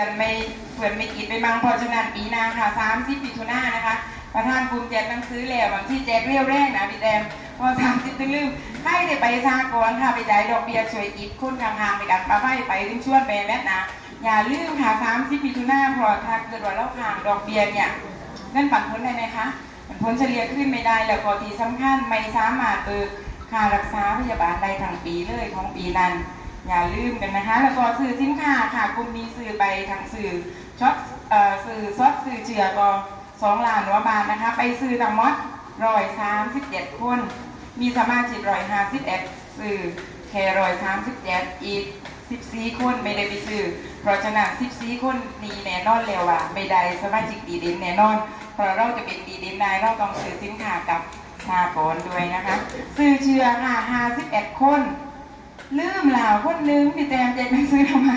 กันไม่เผื่อไม่กินไปมังเพราะฉะนั้นปีหน้าค่ะ30มิถุนานนะคะ ประธานกลุ่มแจกหนังสือแล้ววันที่แจกเรียวแรกนะพี่แดมพอ30ตึงลืมให้ได้ไปซากอนค่ะไปจ่ายดอกเบี้ยช่วยกิจคุณทางหางไปกันปลาไฟไปถึงชวนไปแม่นะอย่าลืมค่ะ30มิถุนายนเพราะถ้าเกิดว่าเราห่างดอกเบี้ยเนี่ยเงินปันผลได้ไหมคะปันผลเฉลี่ยขึ้นไม่ได้แล้วก็ที่สำคัญไม่สามารถเบิกค่ารักษาพยาบาลได้ทั้งปีเลยของปีนั้น อย่าลืมกันนะคะ แล้วก็ซื้อสินค้าค่ะกลุ่มนี้ซื้อไปทางสื่อช็อตเอ่อสื่อซอดสื่อเจือก็สองล้านหัวบาทนะคะ ไปซื้อทั้งมดร้อยสามสิบเจ็ดคน มีสมาชิกร้อยห้าสิบเอ็ดสื่อแค่ร้อยสามสิบเจ็ดอีกสิบสี่คนไม่ได้ไปซื้อเพราะฉะนั้นสิบสี่คนนี้แน่นอนแล้วว่าไม่ได้สมาชิกดีเด่นแน่นอน เพราะเราจะเป็นดีเด่นได้เราต้องซื้อสินค้ากับสากลด้วยนะคะซื้อเชือค่ะห้าสิบเอ็ดคน ลืมเหล่าคนนึงพี่แจมเจ็ดหนังสือทำไม